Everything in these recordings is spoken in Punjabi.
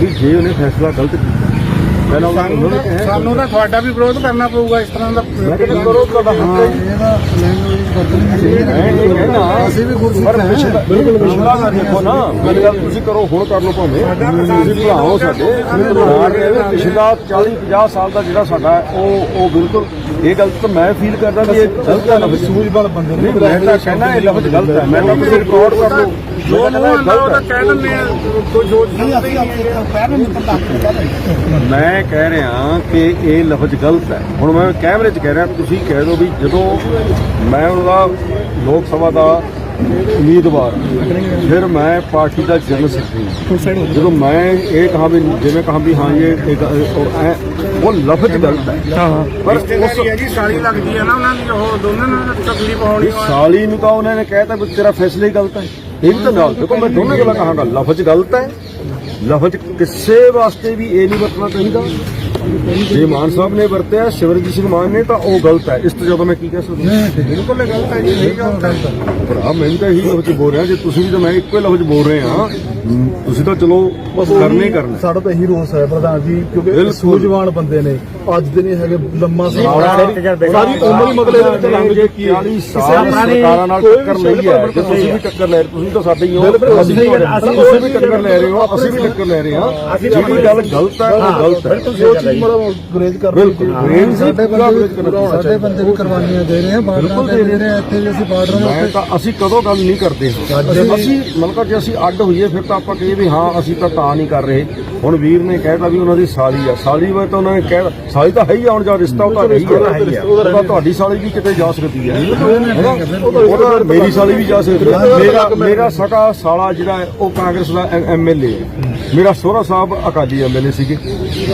ਵੀ ਜੇ ਉਹਨੇ ਫੈਸਲਾ ਗਲਤ ਕੀਤਾ ਮੈਂ ਨਾ ਉਹਨਾਂ ਨੂੰ ਕਿਹਾ ਸਾਨੂੰ ਤਾਂ ਤੁਹਾਡਾ ਵੀ ਵਿਰੋਧ ਕਰਨਾ ਪਊਗਾ ਇਸ ਤਰ੍ਹਾਂ ਦਾ ਕਰੋ ਤੁਹਾਡਾ ਹੱਕ ਹੈ ਜੀ। ਮੈਂ ਇਹ ਕਹਿਣਾ ਅਸੀਂ ਵੀ ਗੁਰਸਿੱਖ ਪਿਛਲਾ ਬਿਲਕੁਲ ਪਿਛਲਾ। ਨਾ ਦੇਖੋ ਨਾ ਮੇਰੀ ਗੱਲ ਤੁਸੀਂ ਕਰੋ ਹੁਣ ਕਰ ਲਓ ਭਾਵੇਂ। ਤੁਸੀਂ ਭਰਾਓ ਸਾਡੇ। ਪਿਛਲਾ 40 50 ਸਾਲ ਦਾ ਜਿਹੜਾ ਸਾਡਾ ਹੈ, ਉਹ ਉਹ ਬਿਲਕੁਲ ਇਹ ਗੱਲ ਤਾਂ ਮੈਂ ਫੀਲ ਕਰਦਾ ਵੀ ਇਹ ਗਲਤ ਹੈ ਲਫ਼ਜ਼ ਸੂਝਵਾਨ ਬੰਦੇ ਨੇ ਮੈਂ ਤਾਂ ਕਹਿਣਾ ਇਹ ਲਫ਼ਜ਼ ਗਲਤ ਹੈ। ਮੈਂ ਤਾਂ ਤੁਸੀਂ ਰਿਕਾਰਡ ਕਰ ਲਓ ਜੋ ਮੈਂ ਕਹਿੰਦਾ ਮੂੰਹ ਇਹ ਆਉਂਦਾ ਉਹ ਤਾਂ ਗਲਤ ਕਹਿ ਦਿੰਦੇ ਆ ਕੋਈ ਹੈ। ਮੈਂ ਕਹਿ ਰਿਹਾ ਕਿ ਇਹ ਲਫ਼ਜ਼ ਗਲਤ ਹੈ। ਹੁਣ ਮੈਂ ਕੈਮਰੇ 'ਚ ਕਹਿ ਰਿਹਾ ਤੁਸੀਂ ਕਹਿ ਦਿਓ ਵੀ ਜਦੋਂ ਮੈਂ ਉਹਦਾ ਲੋਕ ਸਭਾ ਦਾ ਉਮੀਦਵਾਰ। ਫਿਰ ਮੈਂ ਪਾਰਟੀ ਦਾ ਜਨਰਲ ਸੈਕਟਰੀ ਜਦੋਂ ਮੈਂ ਇਹ ਕਹਾ ਵੀ ਜਿਵੇਂ ਕਹਾ ਵੀ ਹਾਂ ਇਹ ਇੱਕ ਉਹ ਲਫ਼ਜ਼ ਗਲਤ ਹੈ। ਪਰ ਜੀ ਸਾਲੀ ਲੱਗਦੀ ਹੈ ਨਾ ਉਹਨਾਂ ਦੀ ਉਹ ਦੋਨਾਂ ਨੂੰ ਤਕਲੀਫ ਹੋਣੀ ਸਾਲੀ ਨੂੰ ਤਾਂ ਉਹਨਾਂ ਨੇ ਕਹਿਤਾ ਵੀ ਤੇਰਾ ਫੈਸਲਾ ਹੀ ਗਲਤ ਹੈ। ਇਹ ਵੀ ਤਾਂ ਨਾਲ ਦੇਖੋ ਮੈਂ ਦੋਨੇ ਗੱਲਾਂ ਕਹਾਂਗਾ। ਲਫ਼ਜ਼ ਗਲਤ ਹੈ। ਲਫ਼ਜ਼ ਕਿਸੇ ਵਾਸਤੇ ਵੀ ਇਹ ਨਹੀਂ ਵਰਤਣਾ ਚਾਹੀਦਾ। ਜੇ ਮਾਨ ਸਾਹਿਬ ਨੇ ਵਰਤਿਆ ਸ਼ਿਵਰਜੀਤ ਸਿੰਘ ਮਾਨ ਨੇ ਤਾਂ ਉਹ ਗਲਤ ਹੈ। ਇਸ ਤੋਂ ਜ਼ਿਆਦਾ ਮੈਂ ਕੀ ਕਹਿ ਸਕਦਾ? ਬਿਲਕੁਲ ਗਲਤ ਹੈ ਜੀ ਇਹ ਗਲਤ ਹੈ। ਭਰਾ ਮੈਂ ਤਾਂ ਇਹੀ ਲਫ਼ਜ਼ ਬੋਲ ਰਿਹਾ ਜੇ ਤੁਸੀਂ ਵੀ ਤਾਂ ਮੈਂ ਇੱਕੋ ਹੀ ਲਫ਼ਜ਼ ਬੋਲ ਰਹੇ ਹਾਂ ਤੁਸੀਂ ਤਾਂ ਚਲੋ ਬਸ ਕਰਨਾ ਹੀ ਕਰਨਾ। ਸਾਡਾ ਤਾਂ ਇਹੀ ਰੋਸ ਹੈ ਪ੍ਰਧਾਨ ਜੀ ਕਿਉਂਕਿ ਸੂਝਵਾਨ ਬੰਦੇ ਨੇ। ਅੱਜ ਦੇ ਨਹੀਂ ਹੈਗੇ ਲੰਮਾ ਸਮਾਂ। ਬੜਾ ਸਾਰੀ ਉਮਰ ਹੀ ਮਗਲੇ ਦੇ ਵਿੱਚ ਲੰਘ ਚੁੱਕੀ ਹੈ। 40 ਸਾਲ ਸਰਕਾਰਾਂ ਨਾਲ ਟੱਕਰ ਲਈ ਹੈ। ਜੇ ਤੁਸੀਂ ਵੀ ਟੱਕਰ ਲੈ ਰਹੇ ਤੁਸੀਂ ਤਾਂ ਸਾਡੇ ਹੀ ਹੋ। ਅਸੀਂ ਵੀ ਟੱਕਰ ਲੈ ਰਹੇ ਹੋ ਅਸੀਂ ਵੀ ਟੱਕਰ ਲੈ ਰਹੇ ਹਾਂ। ਜਿਹੜੀ ਗੱਲ ਗਲਤ ਹੈ ਉਹ ਗਲਤ ਹੈ। ਜੋ ਚੀਜ਼ ਮੜਾ ਗੁਰੇਜ ਕਰ ਬਿਲਕੁਲ ਸਾਡੇ ਬੰਦੇ ਸਾਡੇ ਬੰਦੇ ਵੀ ਕੁਰਬਾਨੀਆਂ ਦੇ ਰਹੇ ਆ ਬਿਲਕੁਲ ਦੇ ਰਹੇ ਆ ਇੱਥੇ ਵੀ ਅਸੀਂ ਬਾਰਡਰ ਤਾਂ ਅਸੀਂ ਕਦੋਂ ਗੱਲ ਨਹੀਂ ਕਰਦੇ। ਹਾਂ ਅਸੀਂ ਮਤਲਬ ਜੇ ਅਸੀਂ ਅੱਡ ਹੋਈਏ ਫਿਰ ਤਾਂ ਆਪਾਂ ਕਹੀਏ ਵੀ ਹਾਂ ਅਸੀਂ ਤਾਂ ਤਾਂ ਨਹੀਂ ਕਰ ਰਹੇ। ਹੁਣ ਵੀਰ ਨੇ ਕਹਿਤਾ ਵੀ ਉਹਨਾਂ ਦੀ ਸਾਲੀ ਆ। ਸਾਲੀ ਵੇ ਤਾਂ ਉਹਨਾਂ ਨੇ ਕਹਿ ਸਾਲੀ ਤਾਂ ਹੈ ਹੀ ਆ, ਹੁਣ ਜਾਂ ਰਿਸ਼ਤਾ ਉਹ ਤਾਂ ਹੈ ਹੀ ਆ। ਉਹ ਤਾਂ ਤੁਹਾਡੀ ਸਾਲੀ ਵੀ ਕਿਤੇ ਜਾ ਸਕਦੀ ਹੈ ਮੇਰੀ ਸਾਲੀ ਵੀ ਜਾ ਸਕਦੀ ਹੈ ਮੇਰਾ ਮੇਰਾ ਸਕਾ ਸਾਲਾ ਜਿਹੜਾ ਉਹ ਕਾਂਗਰਸ ਦਾ ਐਮਐਲਏ ਹੈ ਮੇਰਾ ਸੋਹਰਾ ਸਾਹਿਬ ਅਕਾਲੀ ਐਮਐਲਏ ਸੀਗੇ।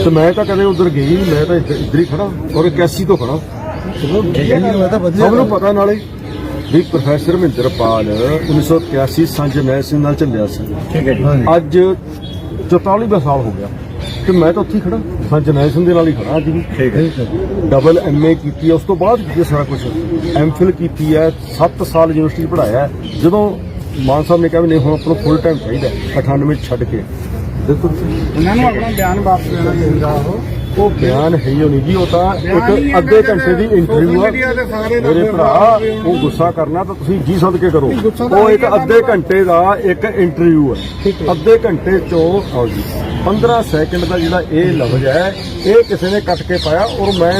ਤੇ ਮੈਂ ਤਾਂ ਕਦੇ ਉਧਰ ਗਈ ਨਹੀਂ ਮੈਂ ਤਾਂ ਇੱਧਰ ਹੀ ਖੜਾ ਔਰ 81 ਤੋਂ ਖੜਾ ਸਭ ਨੂੰ ਪਤਾ ਨਾਲੇ। ਵੀ ਪ੍ਰੋਫੈਸਰ ਮਹਿੰਦਰਪਾਲ 1983 ਸੰਜੇ ਨੈ ਸਿੰਘ ਨਾਲ ਚੱਲਿਆ ਸੀ। ਠੀਕ ਹੈ ਜੀ। ਅੱਜ 44 ਸਾਲ ਹੋ ਗਿਆ ਤੇ ਮੈਂ ਤਾਂ ਉੱਥੇ ਖੜਾ ਸੰਜੇ ਸਿੰਘ ਦੇ ਨਾਲ ਹੀ ਖੜਾ ਅੱਜ ਵੀ। ਠੀਕ ਹੈ। ਡਬਲ ਐਮਏ ਕੀਤੀ ਹੈ ਉਸ ਤੋਂ ਬਾਅਦ ਕੀਤੀ ਸਾਰਾ ਕੁਝ ਐਮਫਿਲ ਕੀਤੀ ਹੈ 7 ਸਾਲ ਯੂਨੀਵਰਸਿਟੀ ਪੜਾਇਆ ਜਦੋਂ ਮਾਨ ਸਾਹਿਬ ਨੇ ਕਿਹਾ ਵੀ ਨਹੀਂ ਹੁਣ ਆਪਾਂ ਨੂੰ ਫੁੱਲ ਟਾਈਮ ਚਾਹੀਦਾ ਹੈ, 98 ਚ ਛੱਡ ਕੇ। ਦੇਖੋ ਉਹਨਾਂ ਨੂੰ ਆਪਣਾ ਬਿਆਨ ਵਾਪਸ ਲੈਣਾ ਚਾਹੀਦਾ ਉਹ। ਉਹ ਬਿਆਨ ਹੈ ਹੀ ਨਹੀਂ ਜੀ ਉਹ ਤਾਂ ਇੱਕ ਅੱਧੇ ਘੰਟੇ ਦੀ ਇੰਟਰਵਿਊ ਆ। ਮੇਰੇ ਭਰਾ ਉਹ ਗੁੱਸਾ ਕਰਨਾ ਤਾਂ ਤੁਸੀਂ ਜੀ ਸਦ ਕੇ ਕਰੋ। ਉਹ ਇੱਕ ਅੱਧੇ ਘੰਟੇ ਦਾ ਇੱਕ ਇੰਟਰਵਿਊ ਹੈ। ਅੱਧੇ ਘੰਟੇ ਚੋਂ ਆਓ ਜੀ 15 ਸੈਕਿੰਡ ਦਾ ਜਿਹੜਾ ਇਹ ਲਫ਼ਜ਼ ਹੈ ਇਹ ਕਿਸੇ ਨੇ ਕੱਟ ਕੇ ਪਾਇਆ ਔਰ ਮੈਂ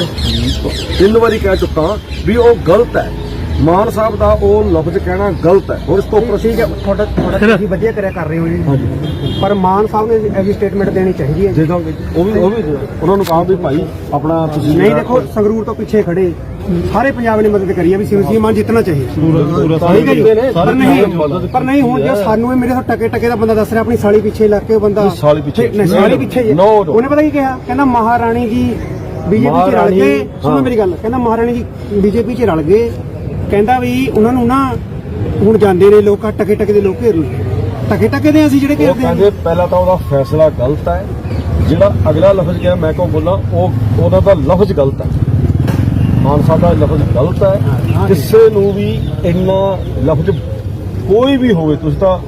ਤਿੰਨ ਵਾਰੀ ਕਹਿ ਚੁੱਕਾ ਵੀ ਉਹ ਗਲਤ ਹੈ। ਮਾਨ ਸਾਹਿਬ ਦਾ ਉਹ ਲਫ਼ਜ਼ ਕਹਿਣਾ ਗਲਤ ਹੈ ਹੋਰ ਇਸ ਤੋਂ ਉੱਪਰ ਠੀਕ ਹੈ ਤੁਹਾਡਾ ਤੁਹਾਡਾ ਤੁਸੀਂ ਵਧੀਆ ਕਰਿਆ ਕਰ ਰਹੇ ਹੋ ਜੀ ਹਾਂਜੀ ਪਰ ਮਾਨ ਸਾਹਿਬ ਨੇ ਐਵੀ ਸਟੇਟਮੈਂਟ ਦੇਣੀ ਚਾਹੀਦੀ ਹੈ ਜੀ। ਦੇ ਦਾਂਗੇ ਜੀ। ਉਹ ਵੀ ਉਹ ਵੀ ਉਹਨਾਂ ਨੂੰ ਕਹਾ ਵੀ ਭਾਈ ਆਪਣਾ ਤੁਸੀਂ ਨਹੀਂ ਦੇਖੋ ਸੰਗਰੂਰ ਤੋਂ ਪਿੱਛੇ ਖੜੇ ਸਾਰੇ ਪੰਜਾਬ ਨੇ ਮਦਦ ਕਰੀ ਹੈ ਵੀ ਸਿਵ ਮਾਨ ਜਿੱਤਣਾ ਜੀ ਪਰ ਨਹੀਂ ਪਰ ਨਹੀਂ ਹੁਣ ਜੇ ਸਾਨੂੰ ਇਹ ਮੇਰੇ ਤੋਂ ਟਕੇ ਟਕੇ ਦਾ ਬੰਦਾ ਦੱਸ ਰਿਹਾ ਆਪਣੀ ਸਾਲੀ ਪਿੱਛੇ ਲੱਗ ਕੇ ਉਹ ਬੰਦਾ ਸਾਲੀ ਪਿੱਛੇ। ਨਹੀਂ, ਸਾਲੀ ਪਿੱਛੇ. ਉਹਨੇ ਪਤਾ ਕੀ ਕਿਹਾ ਕਹਿੰਦਾ ਮਹਾਰਾਣੀ ਜੀ ਬੀਜੇਪੀ ਚ ਰਲ ਗਏ ਸੁਣੋ। ਮੇਰੀ ਗੱਲ ਕਹਿੰਦਾ ਮਹਾਰਾਣੀ ਜੀ ਬੀਜੇਪੀ ਚ ਰਲ ਗਏ ਕਹਿੰਦਾ ਵੀ ਉਹਨਾਂ ਨੂੰ ਨਾ ਹੁਣ ਜਾਂਦੇ ਨੇ ਲੋਕ ਟਕੇ ਟਕੇ ਦੇ ਲੋਕ ਘੇਰ ਲਏ ਟਕੇ ਟਕੇ ਦੇ ਅਸੀਂ ਜਿਹੜੇ ਉਹ ਘੇਰਦੇ ਕਹਿੰਦੇ ਪਹਿਲਾਂ ਤਾਂ ਉਹਦਾ ਫੈਸਲਾ ਗਲਤ ਹੈ। ਜਿਹੜਾ ਅਗਲਾ ਲਫ਼ਜ਼ ਕਿਹਾ ਮੈਂ ਕੋ ਬੋਲਾਂ ਉਹ ਉਹਨਾਂ ਦਾ ਲਫ਼ਜ਼ ਗਲਤ ਹੈ। ਮਾਨ ਸਾਹਿਬ ਦਾ ਲਫ਼ਜ਼ ਗਲਤ ਹੈ। ਕਿਸੇ ਨੂੰ ਵੀ ਇੰਨਾ ਲਫ਼ਜ਼ ਕੋਈ ਵੀ ਹੋਵੇ ਤੁਸੀਂ ਤਾਂ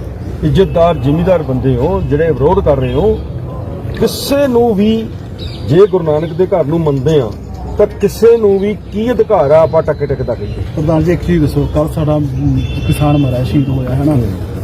ਇੱਜ਼ਤਦਾਰ ਜ਼ਿਮੀਦਾਰ ਬੰਦੇ ਹੋ ਜਿਹੜੇ ਵਿਰੋਧ ਕਰ ਰਹੇ ਹੋ ਕਿਸੇ ਨੂੰ ਵੀ ਜੇ ਗੁਰੂ ਨਾਨਕ ਦੇ ਘਰ ਨੂੰ ਮੰਨਦੇ ਆ ਤਾਂ ਕਿਸੇ ਨੂੰ ਵੀ ਕੀ ਅਧਿਕਾਰ ਆ ਆਪਾਂ ਟੱਕੇ ਟੱਕੇ ਦਾ ਕਹੀਏ? ਪ੍ਰਧਾਨ ਜੀ ਇੱਕ ਚੀਜ਼ ਦੱਸੋ ਕੱਲ ਸਾਡਾ ਕਿਸਾਨ ਮਰਿਆ ਸ਼ਹੀਦ ਹੋਇਆ ਹੈ ਨਾ?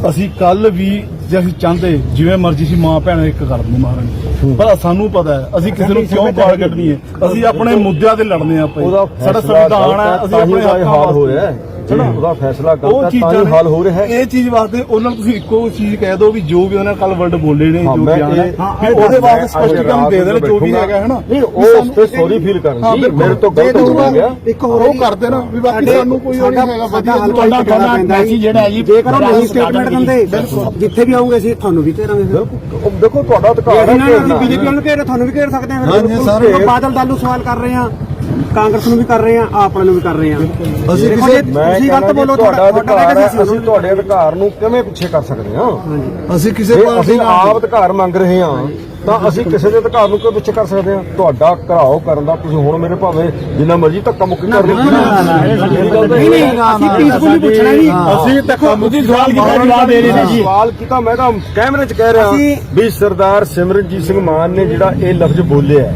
ਅਸੀਂ ਕੱਲ ਵੀ ਜੇ ਅਸੀਂ ਚਾਹੁੰਦੇ ਜਿਵੇਂ ਮਰਜ਼ੀ ਸੀ ਮਾਂ ਭੈਣ ਇੱਕ ਕਰ ਦਿੰਦੇ ਮਹਾਰਾਣੀ ਪਰ ਸਾਨੂੰ ਪਤਾ ਹੈ ਅਸੀਂ ਕਿਸੇ ਨੂੰ ਕਿਉਂ ਪਾਲ ਕੱਢਣੀ ਹੈ? ਅਸੀਂ ਆਪਣੇ ਮੁੱਦਿਆਂ ਤੇ ਲੜਨੇ ਆ ਪਏ ਸਾਡਾ ਸੰਵਿਧਾਨ ਹੈ ਅਸੀਂ ਆਪਣੇ ਹੱਕਾਂ ਹੋ ਰਿਹਾ ਹੈ। ਹਨਾ? ਉਹਦਾ ਫੈਸਲਾ ਉਹ ਗਲਤ ਹੈ ਤਾਂ ਚੀਜ਼ਾਂ ਹੀ ਨੇ- ਹਾਲ ਹੋ ਰਿਹਾ ਹੈ ਇਹ ਚੀਜ਼ ਵਾਸਤੇ ਉਹਨਾਂ ਨੂੰ ਤੁਸੀਂ ਇੱਕੋ ਚੀਜ਼ ਕਹਿ ਦਿਓ ਵੀ ਜੋ ਵੀ ਉਹਨਾਂ ਕੱਲ ਵਰਡ ਬੋਲੇ ਨੇ ਹਾਂ, ਜੋ ਮੈਂ ਬਿਆਨ ਹੈ ਇਹ- ਫਿਰ ਉਹਦੇ ਵਾਸਤੇ ਸਪਸ਼ਟੀਕਰਨ ਦੇ ਦੇਣ ਜੋ ਵੀ ਬੈਠੂੰਗਾ। ਹੈਗਾ ਹੈ ਨਾ ਨਹੀਂ ਵੀ ਉਹ ਉਸ ਸਾਨੂੰ- ਤੇ ਸੌਰੀ ਫੀਲ ਕਰਨ ਹਾਂ, ਜੀ ਬਿਲਕੁਲ। ਮੇਰੇ ਤੋਂ ਗਲਤ ਹੋ ਗਿਆ ਇੱਕ ਹੋਰ ਉਹ ਕਰਦੇ ਨਾ ਵੀ ਬਾਕੀ ਸਾਨੂੰ ਕੋਈ ਉਹ ਨਹੀਂ ਹੈਗਾ ਵਧੀਆ ਤੁਹਾਡਾ ਤੁਹਾਡਾ ਮੈਸੇਜ ਜਿਹੜਾ ਹੈ ਜੀ ਜੇਕਰ ਉਹ ਨਹੀਂ ਸਟੇਟਮੈਂਟ ਦਿੰਦੇ ਜਿੱਥੇ ਵੀ ਆਉਂਗੇ ਅਸੀਂ ਤੁਹਾਨੂੰ ਵੀ ਘੇਰਾਂਗੇ ਫਿਰ ਬਿਲਕੁਲ ਉਹ ਦੇਖੋ ਤੁਹਾਡਾ ਅਧਿਕਾਰ ਹੈ ਇਹਨਾਂ ਨੂੰ ਘੇਰਨਾ। ਬੀਜੇਪੀ ਨੂੰ ਘੇਰ ਤੁਹਾਨੂੰ ਵੀ ਘੇਰ ਸਕਦੇ ਹਾਂ ਬਾਦਲ ਦਾਲੂ ਸਵਾਲ ਕਰ ਰਹੇ ਹਾਂ ਕਾਂਗਰਸ ਨੂੰ ਵੀ ਕਰ ਰਹੇ ਆ ਆਪ ਵਾਲੇ ਨੂੰ ਵੀ ਕਰ ਰਹੇ ਆ। ਅਸੀਂ ਕਿਸੇ- ਤੁਸੀਂ ਗਲਤ ਬੋਲੋ ਤੁਹਾਡਾ ਅਧਿਕਾਰ ਹੈ ਅਸੀਂ ਤੁਹਾਡੇ ਅਧਿਕਾਰ ਨੂੰ ਕਿਵੇਂ ਪਿੱਛੇ ਕਰ ਸਕਦੇ ਹਾਂ? ਅਸੀਂ ਕਿਸੇ ਅਸੀਂ ਆਪ ਅਧਿਕਾਰ ਮੰਗ ਰਹੇ ਹਾਂ ਤਾਂ ਅਸੀਂ ਕਿਸੇ ਦੇ ਅਧਿਕਾਰ ਨੂੰ ਕਿਉਂ ਪਿੱਛੇ ਕਰ ਸਕਦੇ ਹਾਂ? ਤੁਹਾਡਾ ਘਰਾਓ ਕਰਨ ਦਾ ਤੁਸੀਂ ਹੁਣ ਮੇਰੇ ਭਾਵੇਂ ਜਿੰਨਾ ਮਰਜ਼ੀ ਧੱਕਾ ਮੁੱਕੀ ਕਰ ਤਾਂ ਨਹੀਂ ਇਹ ਨਹੀਂ। ਅਸੀਂ ਪੀਸਫੁਲੀ ਪੁੱਛਣਾ ਜੀ ਅਸੀਂ ਧੱਕਾ ਮੁੱਕੀ ਸਵਾਲ ਕੀਤਾ ਜਵਾਬ ਦੇ ਰਹੇ ਨੇ ਜੀ। ਸਵਾਲ ਕੀਤਾ ਮੈਂ ਤਾਂ ਕੈਮਰੇ 'ਚ ਕਹਿ ਰਿਹਾ ਵੀ ਸਰਦਾਰ ਸਿਮਰਨਜੀਤ ਸਿੰਘ ਮਾਨ ਨੇ ਜਿਹੜਾ ਇਹ ਲਫ਼ਜ਼ ਬੋਲਿਆ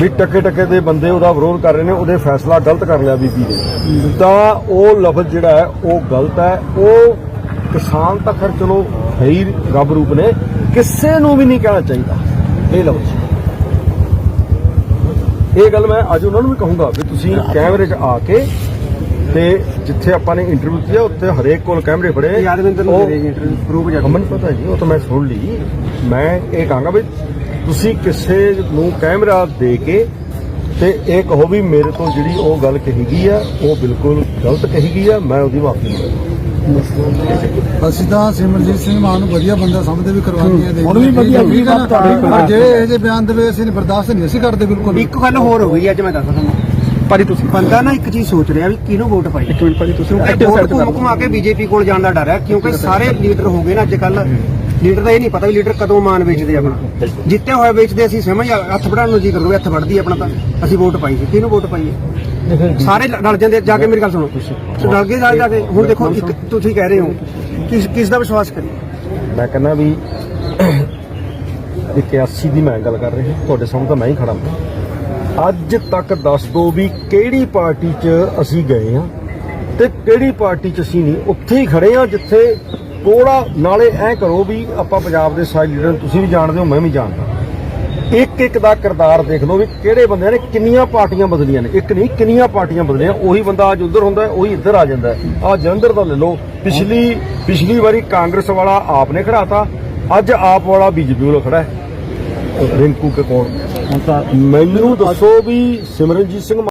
ਵੀ ਟਕੇ ਟਕੇ ਦੇ ਬੰਦੇ ਉਹਦਾ ਵਿਰੋਧ ਕਰ ਰਹੇ ਨੇ ਉਹਦੇ ਫੈਸਲਾ ਗਲਤ ਕਰ ਲਿਆ ਬੀਬੀ ਨੇ। ਤਾਂ ਉਹ ਲਫ਼ਜ਼ ਜਿਹੜਾ ਹੈ ਉਹ ਗਲਤ ਹੈ। ਉਹ ਕਿਸਾਨ ਤਾਂ ਖਰ ਚਲੋ ਹੈ ਹੀ ਰੱਬ ਰੂਪ ਨੇ ਕਿਸੇ ਨੂੰ ਵੀ ਨਹੀਂ ਕਹਿਣਾ ਚਾਹੀਦਾ। ਇਹ ਲਫ਼ਜ਼। ਇਹ ਗੱਲ ਮੈਂ ਅੱਜ ਉਹਨਾਂ ਨੂੰ ਵੀ ਕਹੂੰਗਾ ਵੀ ਤੁਸੀਂ ਕੈਮਰੇ 'ਚ ਆ ਕੇ ਤੇ ਜਿੱਥੇ ਆਪਾਂ ਨੇ ਇੰਟਰਵਿਊ ਕੀਤਾ ਉੱਥੇ ਹਰੇਕ ਕੋਲ ਕੈਮਰੇ ਫੜੇ। ਯਾਦਵਿੰਦਰ ਨੂੰ ਦੇ ਇੰਟਰਵਿਊ ਪ੍ਰੂਫ ਜਾ ਅਮਨ ਪਤਾ ਜੀ ਉਹ ਤਾਂ ਮੈਂ ਸੁਣ ਲਈ। ਮੈਂ ਇਹ ਕਹਾਂਗਾ ਵੀ ਤੁਸੀਂ ਕਿਸੇ ਨੂੰ ਕੈਮਰਾ ਦੇ ਕੇ ਤੇ ਇਹ ਕਹੋ ਵੀ ਮੇਰੇ ਤੋਂ ਜਿਹੜੀ ਉਹ ਗੱਲ ਕਹੀ ਗਈ ਆ ਉਹ ਬਿਲਕੁਲ ਗਲਤ ਕਹੀ ਗਈ ਆ ਮੈਂ ਉਹਦੀ ਮਾਫੀ ਮੰਗਦਾ। ਅਸੀਂ ਤਾਂ ਸਿਮਰਜੀਤ ਸਿੰਘ ਮਾਨ ਨੂੰ ਵਧੀਆ ਬੰਦਾ ਸਮਝਦੇ ਵੀ ਕੁਰਬਾਨੀਆਂ ਦੇ ਹੁਣ ਵੀ ਵਧੀਆ ਵੀ ਜੇ ਇਹ ਜੇ ਬਿਆਨ ਦੇਵੇ ਅਸੀਂ ਬਰਦਾਸ਼ਤ ਨਹੀਂ ਅਸੀਂ ਕਰਦੇ ਬਿਲਕੁਲ। ਇੱਕ ਗੱਲ ਹੋਰ ਹੋ ਗਈ ਅੱਜ ਮੈਂ ਦੱਸਦਾ ਤੁਹਾਨੂੰ। ਭਾਜੀ ਤੁਸੀਂ। ਬੰਦਾ ਨਾ ਇੱਕ ਚੀਜ਼ ਸੋਚ ਰਿਹਾ ਵੀ ਕਿਹਨੂੰ ਵੋਟ ਪਾਈ। ਇੱਕ ਮਿੰਟ ਭਾਜੀ ਤੁਸੀਂ ਐਕਟਿਵ ਸਾਈਡ ਤੇ ਘੁੰਮ ਘੁਮਾ ਕੇ ਬੀਜੇਪੀ ਕੋਲ ਜਾਣ ਦਾ ਡਰ ਹੈ ਕਿਉਂਕਿ ਸਾਰੇ ਲੀਡਰ ਹੋ ਗਏ ਨਾ ਅੱਜ ਕੱਲ ਲੀਡਰ ਦਾ ਇਹ ਨਹੀਂ ਪਤਾ ਵੀ ਲੀਡਰ ਕਦੋਂ ਮਾਨ ਵੇਚਦੇ ਆ ਆਪਣਾ। ਜਿੱਤੇ ਹੋਏ ਵੇਚਦੇ ਅਸੀਂ ਸਮਝ ਆ- ਹੱਥ ਵੜਾਉਣ ਨੂੰ ਜੀ ਕਰੂਗੇ ਹੱਥ ਵੜਦੀ ਆਪਣਾ ਤਾਂ। ਅਸੀਂ ਵੋਟ ਪਾਈ ਸੀ। ਕਿਹਨੂੰ ਵੋਟ ਪਾਈ ਹੈ? ਸਾਰੇ ਰਲ ਜਾਂਦੇ ਜਾ ਕੇ ਮੇਰੀ ਗੱਲ ਸੁਣੋ। ਰਲ ਗਏ ਜਾ ਜਾ ਕੇ ਹੁਣ ਦੇਖੋ ਇੱਕ ਤੁਸੀਂ ਕਹਿ ਰਹੇ ਹੋ ਕਿਸ ਕਿਸ ਦਾ ਵਿਸ਼ਵਾਸ ਕਰੀਏ? ਮੈਂ ਕਹਿੰਦਾ ਵੀ 81 ਦੀ ਮੈਂ ਗੱਲ ਕਰ ਰਿਹਾ ਤੁਹਾਡੇ ਸਾਹਮਣੇ ਤਾਂ ਮੈਂ ਹੀ ਖੜਾ ਹਾਂ। ਅੱਜ ਤੱਕ ਦੱਸ ਦਿਓ ਵੀ ਕਿਹੜੀ ਪਾਰਟੀ 'ਚ ਅਸੀਂ ਗਏ ਆ ਤੇ ਕਿਹੜੀ ਪਾਰਟੀ 'ਚ ਅਸੀਂ ਨਹੀਂ। ਉੱਥੇ ਹੀ ਖੜੇ ਆ ਜਿੱਥੇ ਥੋੜਾ ਨਾਲੇ ਐ ਕਰੋ ਵੀ ਆਪਾਂ ਪੰਜਾਬ ਦੇ ਸਾਰੇ ਲੀਡਰ ਤੁਸੀਂ ਵੀ ਜਾਣਦੇ ਹੋ ਮੈਂ ਵੀ ਜਾਣਦਾ। ਇੱਕ ਇੱਕ ਦਾ ਕਿਰਦਾਰ ਦੇਖ ਲਓ ਵੀ ਕਿਹੜੇ ਬੰਦੇ ਨੇ ਕਿੰਨੀਆਂ ਪਾਰਟੀਆਂ ਬਦਲੀਆਂ ਨੇ। ਇੱਕ ਨਹੀਂ ਕਿੰਨੀਆਂ ਪਾਰਟੀਆਂ ਬਦਲੀਆਂ ਉਹੀ ਬੰਦਾ ਅੱਜ ਉਧਰ ਹੁੰਦਾ ਉਹੀ ਇੱਧਰ ਆ ਜਾਂਦਾ ਆ ਜਲੰਧਰ ਦਾ ਲੈ ਲਓ ਪਿਛਲੀ ਪਿਛਲੀ ਵਾਰੀ ਕਾਂਗਰਸ ਵਾਲਾ ਆਪ ਨੇ ਖੜਾਤਾ ਅੱਜ ਆਪ ਵਾਲਾ ਬੀਜੇਪੀ ਵਾਲਾ ਖੜਾ ਹੈ। ਰਿੰਕੂ ਕੇ ਕੋਣ? ਮੈਨੂੰ ਦੱਸੋ ਵੀ ਸਿਮਰਨਜੀਤ ਸਿੰਘ